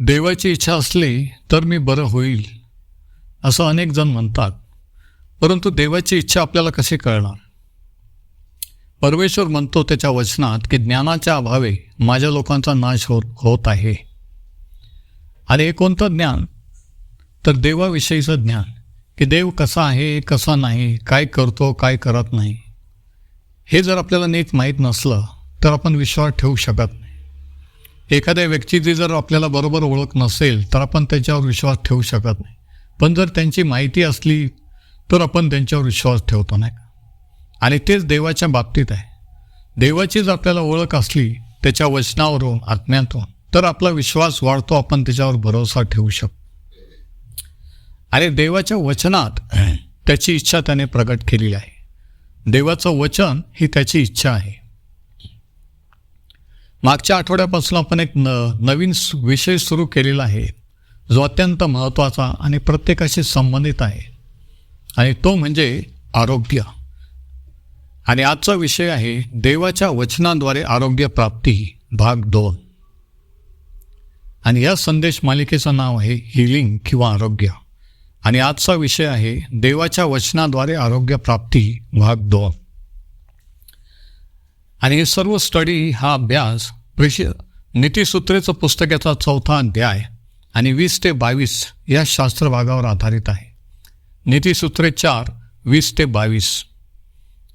देवाची इच्छा असली तर मी बरं होईल असं अनेक जण म्हणतात. परंतु देवाची इच्छा आपल्याला कशी कळणार? परमेश्वर म्हणतो त्याच्या वचनात की ज्ञानाच्या अभावे माझ्या लोकांचा नाश होत होत आहे. आणि हे कोणतं ज्ञान? तर देवाविषयीचं ज्ञान की देव कसा आहे कसा नाही काय करतो काय करत नाही. हे जर आपल्याला नीट माहीत नसलं तर आपण विश्वास ठेवू शकत नाही. एखाद्या व्यक्तीची जर आपल्याला बरोबर ओळख नसेल तर आपण त्याच्यावर विश्वास ठेवू शकत नाही. पण जर त्यांची माहिती असली तर आपण त्यांच्यावर विश्वास ठेवतो नाही का? आणि तेच देवाच्या बाबतीत आहे. देवाची जर आपल्याला ओळख असली त्याच्या वचनावरून आत्म्यातून तर आपला विश्वास वाढतो आपण त्याच्यावर भरोसा ठेवू शकतो. आणि देवाच्या वचनात त्याची इच्छा त्याने प्रकट केलेली आहे. देवाचं वचन ही त्याची इच्छा आहे. मागच्या आठवड्यापासून आपण एक न नवीन विषय सुरू केलेला आहे. जो अत्यंत महत्त्वाचा आणि प्रत्येकाशी संबंधित आहे. आणि तो म्हणजे आरोग्य. आणि आजचा विषय आहे देवाच्या वचनाद्वारे आरोग्य प्राप्ती भाग दोन. आणि या संदेश मालिकेचं नाव आहे हिलिंग किंवा आरोग्य. आणि आजचा विषय आहे देवाच्या वचनाद्वारे आरोग्य प्राप्ती भाग दोन. आणि हे सर्व स्टडी हा अभ्यास प्रेष नीतिसूत्रेचं पुस्तकाचा चौथा अध्याय आणि वीस ते बावीस या शास्त्र भागावर आधारित आहे. नीतिसूत्रे चार वीस ते बावीस.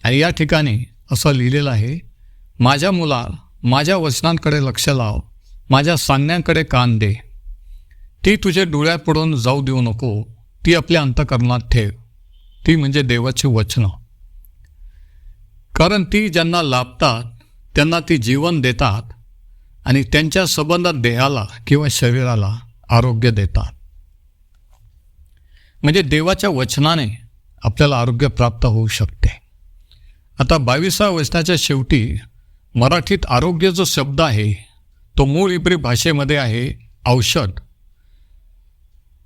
आणि या ठिकाणी असं लिहिलेलं आहे माझ्या मुला माझ्या वचनांकडे लक्ष लाव माझ्या सांगण्याकडे कान दे. ती तुझे डोळ्यापुढून जाऊ देऊ नको ती आपल्या अंतकरणात ठेव. ती म्हणजे देवाची वचनं. कारण ती ज्यांना लाभतात त्यांना ती जीवन देतात आणि त्यांच्या संबंधात देहाला किंवा शरीराला आरोग्य देतात. म्हणजे देवाच्या वचनाने आपल्याला आरोग्य प्राप्त होऊ शकते. आता बावीसा वचनाच्या शेवटी मराठीत आरोग्य जो शब्द आहे तो मूळ इब्री भाषेमध्ये आहे औषध.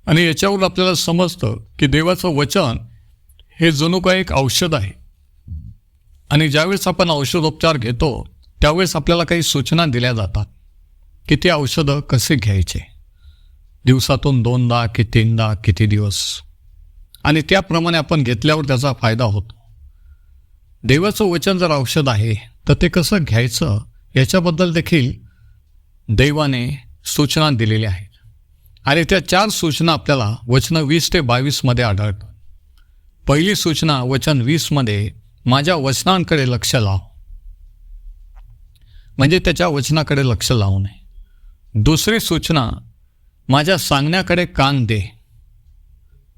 आणि याच्यावरून आपल्याला समजतं की देवाचं वचन हे जणू काय एक औषध आहे. आणि ज्यावेळेस आपण औषधोपचार घेतो त्यावेळेस आपल्याला काही सूचना दिल्या जातात की ते औषधं कसे घ्यायचे. दिवसातून दोनदा की तीनदा किती दिवस. आणि त्याप्रमाणे आपण घेतल्यावर त्याचा फायदा होतो. देवाचं वचन जर औषध आहे तर ते कसं घ्यायचं याच्याबद्दल देखील देवाने सूचना दिलेल्या आहेत. आणि त्या चार सूचना आपल्याला वचनं वीस ते बावीसमध्ये आढळतात. पहिली सूचना वचन वीसमध्ये माझ्या वचनांकडे लक्ष लाव. म्हणजे त्याच्या वचनाकडे लक्ष लावू नये. दुसरी सूचना माझ्या सांगण्याकडे कान दे.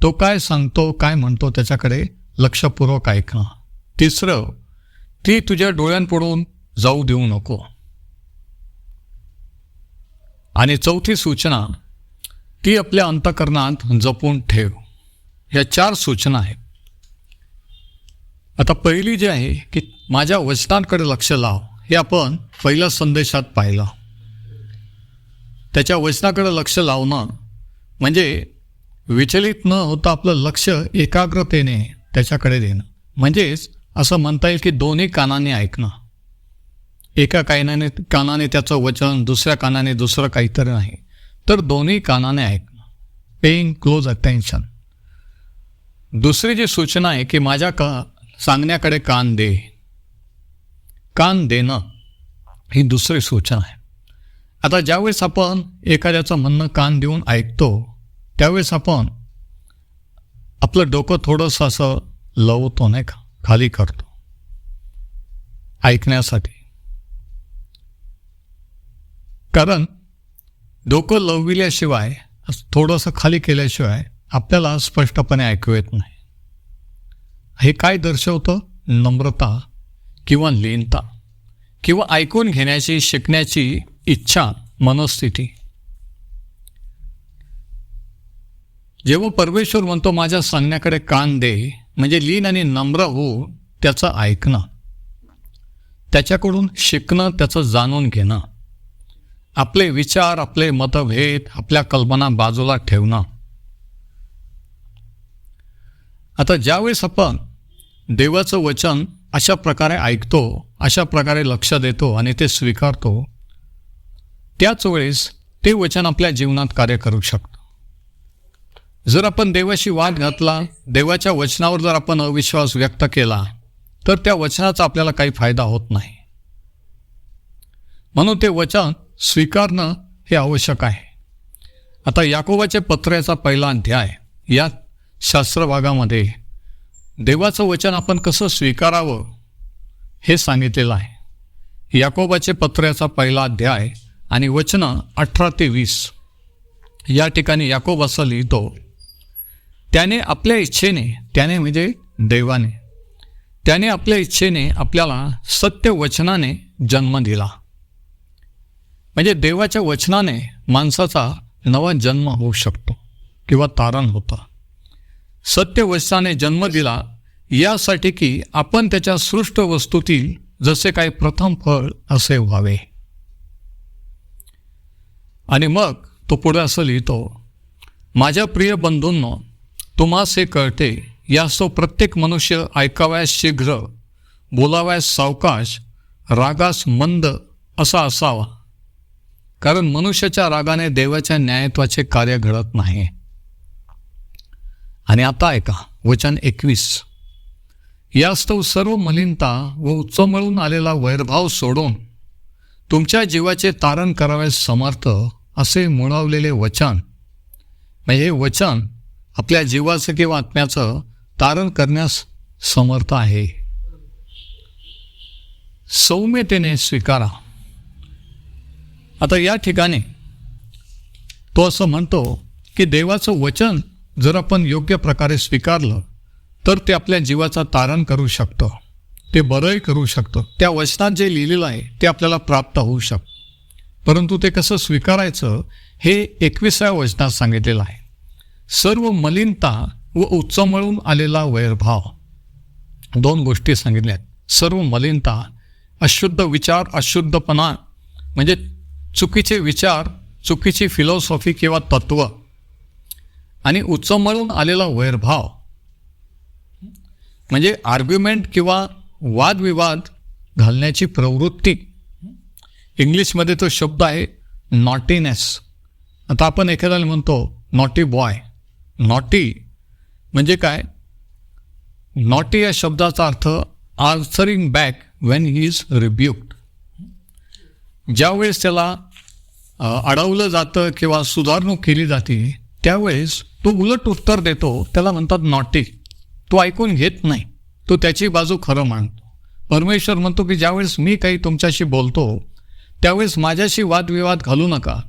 तो काय सांगतो काय म्हणतो त्याच्याकडे लक्षपूर्वक ऐकणं तिसरं ती तुझ्या डोळ्यांपुढून जाऊ देऊ नको. आणि चौथी सूचना ती आपल्या अंतकरणात जपून ठेव. ह्या चार सूचना आहेत. आता पहिली जी आहे की माझ्या वचनांकडे लक्ष लाव. हे आपण पहिल्या संदेशात पाहिलं. त्याच्या वचनाकडे लक्ष लावणं म्हणजे विचलित न होता आपलं लक्ष एकाग्रतेने त्याच्याकडे देणं. म्हणजेच असं म्हणता येईल की दोन्ही कानाने ऐकणं. एका कानाने कानाने त्याचं वचन दुसऱ्या कानाने दुसरं काहीतरी नाही. तर दोन्ही कानाने ऐकणं. पेईंग क्लोज अटेन्शन दुसरी जी सूचना आहे की माझ्या का सांगण्याकडे कान दे. कान देणं ही दुसरी सूचना आहे. आता ज्यावेळेस आपण एखाद्याचं म्हणणं कान देऊन ऐकतो त्यावेळेस आपण आपलं डोकं थोडंसं असं लवतो नाही का? खाली करतो. ऐकण्यासाठी. कारण डोकं लवविल्याशिवाय थोडंसं खाली केल्याशिवाय आपल्याला स्पष्टपणे ऐकू येत नाही. हे काय दर्शवतं? नम्रता किंवा लीनता किंवा ऐकून घेण्याची शिकण्याची इच्छा मनस्थिती. जेव्हा परमेश्वर म्हणतो माझ्या सांगण्याकडे कान दे म्हणजे लीन आणि नम्र हो त्याचं ऐकणं. त्याच्याकडून शिकणं त्याचं जाणून घेणं. आपले विचार आपले मतभेद आपल्या कल्पना बाजूला ठेवणं. आता ज्यावेळेस आपण देवाचं वचन अशा प्रकारे ऐकतो अशा प्रकारे लक्ष देतो आणि ते स्वीकारतो त्याच वेळेस ते वचन आपल्या जीवनात कार्य करू शकतं. जर आपण देवाशी वाद घातला देवाच्या वचनावर जर आपण अविश्वास व्यक्त केला तर त्या वचनाचा आपल्याला काही फायदा होत नाही. म्हणून ते वचन स्वीकारणं हे आवश्यक आहे. आता याकोबाच्या पत्र्याचा पहिला अध्याय या शास्त्रभागामध्ये देवाचं वचन आपण कसं स्वीकारावं हे सांगितलेलं आहे. याकोबाचे पत्र्याचा पहिला अध्याय आणि वचनं अठरा ते वीस. या ठिकाणी याकोब असं लिहितो त्याने आपल्या इच्छेने त्याने म्हणजे देवाने त्याने आपल्या इच्छेने आपल्याला सत्य वचनाने जन्म दिला. म्हणजे देवाच्या वचनाने माणसाचा नवा जन्म होऊ शकतो किंवा तारण होतं. सत्यवशाने जन्म दिला यासाठी की आपण त्याच्या सृष्ट वस्तूतील जसे काही प्रथम फळ असे व्हावे. आणि मग तो पुढे असं लिहितो माझ्या प्रिय बंधूंनो तुम्हास हे कळते यास्तव प्रत्येक मनुष्य ऐकावयास शीघ्र बोलावयास सावकाश रागास मंद असा असावा. कारण मनुष्याच्या रागाने देवाच्या न्यायत्वाचे कार्य घडत नाही. आणि आता ऐका वचन एकवीस. यास्तव सर्व मलिनता व उच्चमळून आलेला वैरभाव सोडून तुमच्या जीवाचे तारण करावे समर्थ असे मुळावलेले वचन. म्हणजे हे वचन आपल्या जीवाचं किंवा आत्म्याचं तारण करण्यास समर्थ आहे. सौम्यतेने स्वीकारा. आता या ठिकाणी तो असं म्हणतो की देवाचं वचन जर आपण योग्य प्रकारे स्वीकारलं तर ते आपल्या जीवाचा तारण करू शकतं. ते बरंही करू शकतं. त्या वचनात जे लिहिलेलं आहे ते आपल्याला प्राप्त होऊ शकतं परंतु ते कसं स्वीकारायचं हे एकविसाव्या वचनात सांगितलेलं आहे. सर्व मलिनता व उच्चमळून आलेला वैरभाव. दोन गोष्टी सांगितल्या आहेत. सर्व मलिनता अशुद्ध विचार अशुद्धपणा म्हणजे चुकीचे विचार चुकीची फिलॉसॉफी किंवा तत्व आणि उच्चमळून आलेला वैरभाव. म्हणजे आर्ग्युमेंट किंवा वादविवाद घालण्याची प्रवृत्ती. इंग्लिशमध्ये तो शब्द आहे नॉटीनेस आता आपण एखाद्याला म्हणतो नॉटी बॉय नॉटी म्हणजे काय? नॉटी या शब्दाचा अर्थ answering back when he is rebuked ज्यावेळेस त्याला अडवलं जातं किंवा सुधारणूक केली जाते त्यावेळेस तो उलट उत्तर देतो त्याला म्हणतात नॉटी. तो ऐकून घेत नाही. तो त्याची बाजू खरं मानतो. परमेश्वर म्हणतो की ज्यावेळेस मी काही तुमच्याशी बोलतो त्यावेळेस माझ्याशी वादविवाद घालू नका.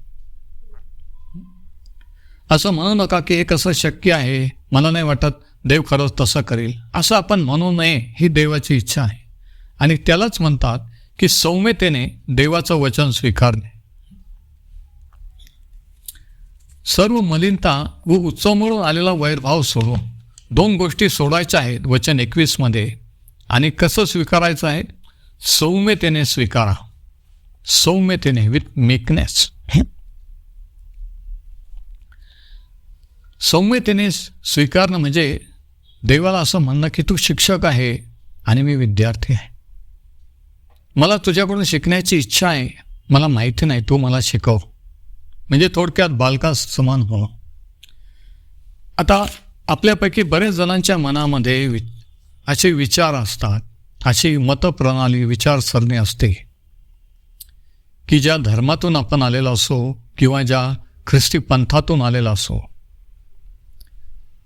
असं म्हणू नका की एक असं शक्य आहे मला नाही वाटत देव खरंच तसं करेल. असं आपण म्हणू नये ही देवाची इच्छा आहे. आणि त्यालाच म्हणतात की सौम्यतेने देवाचं वचन स्वीकारणे. सर्व मलिनता व उत्सवमुळून आलेला वैरभाव सोडून दोन गोष्टी सोडायच्या आहेत वचन एकवीसमध्ये. आणि कसं स्वीकारायचं आहे? सौम्यतेने स्वीकारा. सौम्यतेने विथ मेकनेस सौम्यतेने स्वीकारणं म्हणजे देवाला असं म्हणणं की तू शिक्षक आहे आणि मी विद्यार्थी आहे. मला तुझ्याकडून शिकण्याची इच्छा आहे. मला माहिती नाही तू मला शिकव. म्हणजे थोडक्यात बालका समान हो आता आपल्यापैकी बरेच जणांच्या मनामध्ये वि असे विचार असतात अशी मतप्रणाली विचारसरणी असते. की ज्या धर्मातून आपण आलेलो असो किंवा ज्या ख्रिस्ती पंथातून आलेला असो.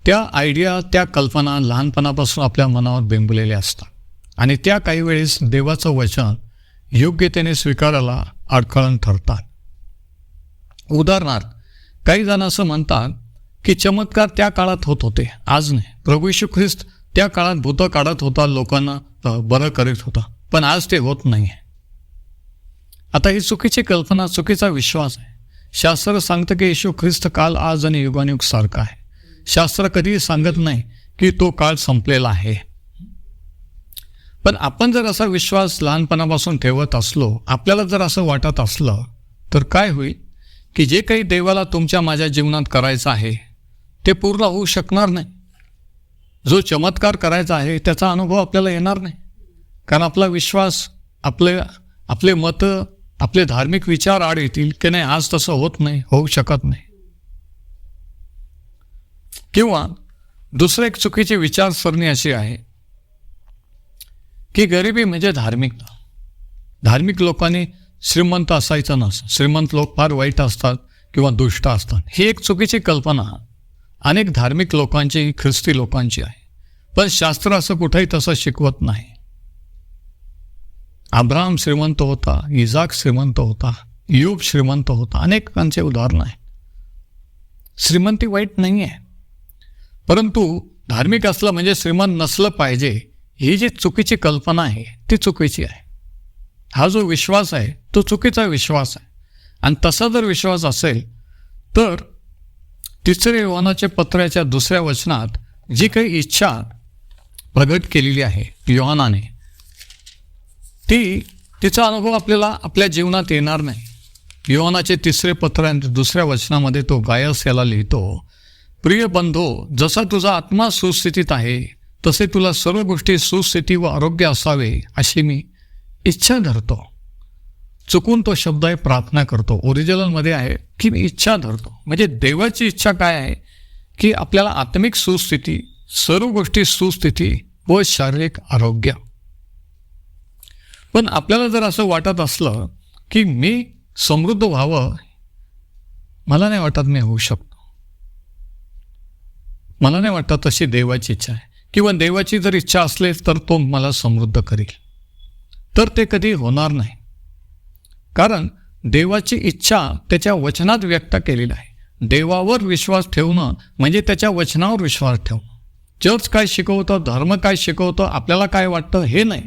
त्या आयडिया त्या कल्पना लहानपणापासून आपल्या मनावर बिंबलेल्या असतात. आणि त्या काही वेळेस देवाचं वचन योग्यतेने स्वीकारायला अडखळण ठरतात. उदाहरणार्थ काही जण असं म्हणतात की चमत्कार त्या काळात होत होते. आज नाही. प्रभू यशू ख्रिस्त त्या काळात भूतं काढत होता लोकांना बरं करीत होता. पण आज ते होत नाही आहे आता ही चुकीची कल्पना चुकीचा विश्वास आहे. शास्त्र सांगतं की येशू ख्रिस्त काल आज आणि युगानुयुग सारखा आहे. शास्त्र कधीही सांगत नाही की तो काळ संपलेला आहे. पण आपण जर असा विश्वास लहानपणापासून ठेवत असलो आपल्याला जर असं वाटत असलं तर काय होईल? की जे काही देवाला तुमच्या माझ्या जीवनात करायचं आहे ते पूर्ण होऊ शकणार नाही. जो चमत्कार करायचा आहे त्याचा अनुभव आपल्याला येणार नाही. कारण आपला विश्वास आपले आपले मतं आपले धार्मिक विचार आड येतील की नाही आज तसं होत नाही होऊ शकत नाही. किंवा दुसरं एक चुकीची विचारसरणी अशी आहे की गरिबी म्हणजे धार्मिकता. धार्मिक लोकांनी श्रीमंत असायचं नसतं श्रीमंत लोक फार वाईट असतात किंवा दुष्ट असतात. ही एक चुकीची कल्पना. अनेक धार्मिक लोकांची ख्रिस्ती लोकांची आहे. पण शास्त्र असं कुठंही तसं शिकवत नाही. अब्राहम श्रीमंत होता इजाक श्रीमंत होता युब श्रीमंत होता अनेकांचे उदाहरण आहे श्रीमंती वाईट नाही आहे परंतु धार्मिक असलं म्हणजे श्रीमंत नसलं पाहिजे ही जी चुकीची कल्पना आहे ती चुकीची आहे. हा जो विश्वास आहे तो चुकीचा विश्वास आहे. आणि तसा जर विश्वास असेल तर तिसरे योहानाच्या पत्राच्या दुसऱ्या वचनात जी काही इच्छा प्रगट केलेली आहे योहानाने ती तिचा अनुभव आपल्याला आपल्या जीवनात येणार नाही. योहानाचे तिसरे पत्र आणि दुसऱ्या वचनामध्ये तो गायस याला लिहितो प्रिय बंधो जसा तुझा आत्मा सुस्थितीत आहे तसे तुला सर्व गोष्टी सुस्थिती व आरोग्य असावे अशी मी इच्छा धरतो. चुकून तो शब्द आहे प्रार्थना करतो. ओरिजिनलमध्ये आहे की मी इच्छा धरतो. म्हणजे देवाची इच्छा काय आहे? की आपल्याला आत्मिक सुस्थिती सर्व गोष्टी सुस्थिती व शारीरिक आरोग्य. पण आपल्याला जर असं वाटत असलं की मी समृद्ध व्हावं मला नाही वाटत मी होऊ शकतो. मला नाही वाटत तशी देवाची इच्छा आहे. किंवा देवाची जर इच्छा असली तर तो मला समृद्ध करील. तर ते कधी होणार नाही. कारण देवाची इच्छा त्याच्या वचनात व्यक्त केलेली आहे. देवावर विश्वास ठेवणं म्हणजे त्याच्या वचनावर विश्वास ठेवणं. चर्च काय शिकवतं धर्म काय शिकवतं आपल्याला काय वाटतं हे नाही.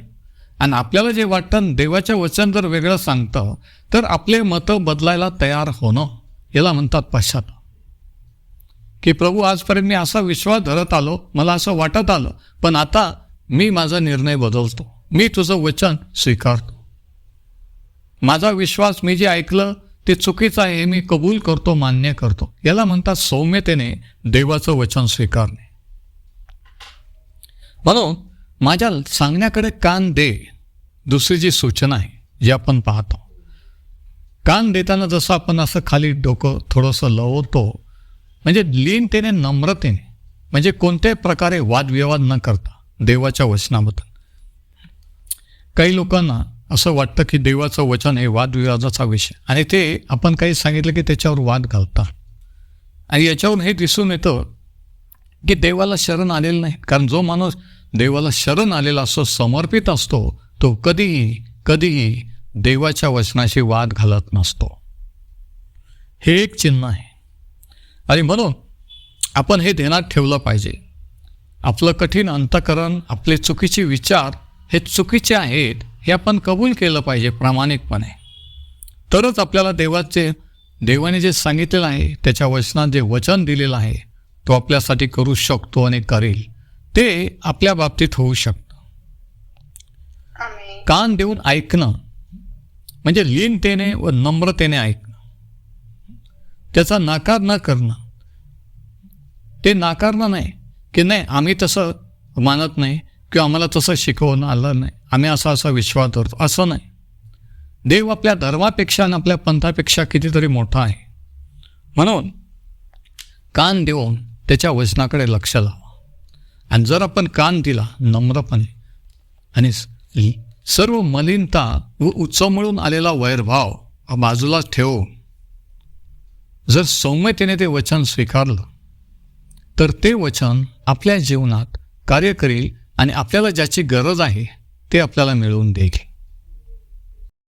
आणि आपल्याला जे वाटतं देवाचं वचन जर वेगळं सांगतं तर आपले मतं बदलायला तयार होणं याला म्हणतात पश्चात. की प्रभू आजपर्यंत मी असा विश्वास धरत आलो मला असं वाटत आलं पण आता मी माझा निर्णय बदलतो. मी तुझं वचन स्वीकारतो. माझा विश्वास मी जे ऐकलं ते चुकीचं आहे हे मी कबूल करतो मान्य करतो. याला म्हणतात सौम्यतेने देवाचं वचन स्वीकारणे. म्हणून माझ्या सांगण्याकडे कान दे दुसरी जी सूचना आहे जी आपण पाहतो. कान देताना जसं आपण असं खाली डोकं थोडंसं लवतो म्हणजे लीनतेने नम्रतेने म्हणजे कोणत्याही प्रकारे वादविवाद न करता देवाच्या वचनाबद्दल. काही लोकांना असं वाटतं की देवाचं वचन हे वादविवादाचा विषय. आणि ते आपण काही सांगितलं की त्याच्यावर वाद घालतात आणि याच्यावरून हे दिसून येतं की देवाला शरण आलेलं नाही. कारण जो माणूस देवाला शरण आलेला असतो समर्पित असतो तो कधीही कधीही देवाच्या वचनाशी वाद घालत नसतो. हे एक चिन्ह आहे. आणि म्हणून आपण हे ध्यानात ठेवलं पाहिजे. आपलं कठीण अंतकरण आपले चुकीचे विचार हे चुकीचे आहेत हे आपण कबूल केलं पाहिजे प्रामाणिकपणे. तरच आपल्याला देवाचे देवाने जे सांगितलेलं आहे त्याच्या वचनात जे वचन दिलेलं आहे तो आपल्यासाठी करू शकतो आणि करेल. ते आपल्या बाबतीत होऊ शकतं. कान देऊन ऐकणं म्हणजे लीनतेने व नम्रतेने ऐकणं. त्याचा नाकार न करणं. ते नाकारणं नाही की नाही आम्ही तसं मानत नाही किंवा आम्हाला तसं शिकवणं आलं नाही. आम्ही असा असा विश्वास धरतो. असं नाही. देव आपल्या धर्मापेक्षा आणि आपल्या पंथापेक्षा कितीतरी मोठा आहे. म्हणून कान देऊन त्याच्या वचनाकडे लक्ष लावा. आणि जर आपण कान दिला नम्रपणे आणि सर्व मलिनता व उचमळून आलेला वैरभाव बाजूला ठेवून जर सौम्यतेने ते वचन स्वीकारलं तर ते वचन आपल्या जीवनात कार्य करेल आणि आपल्याला ज्याची गरज आहे ते आपल्याला मिळवून देईल.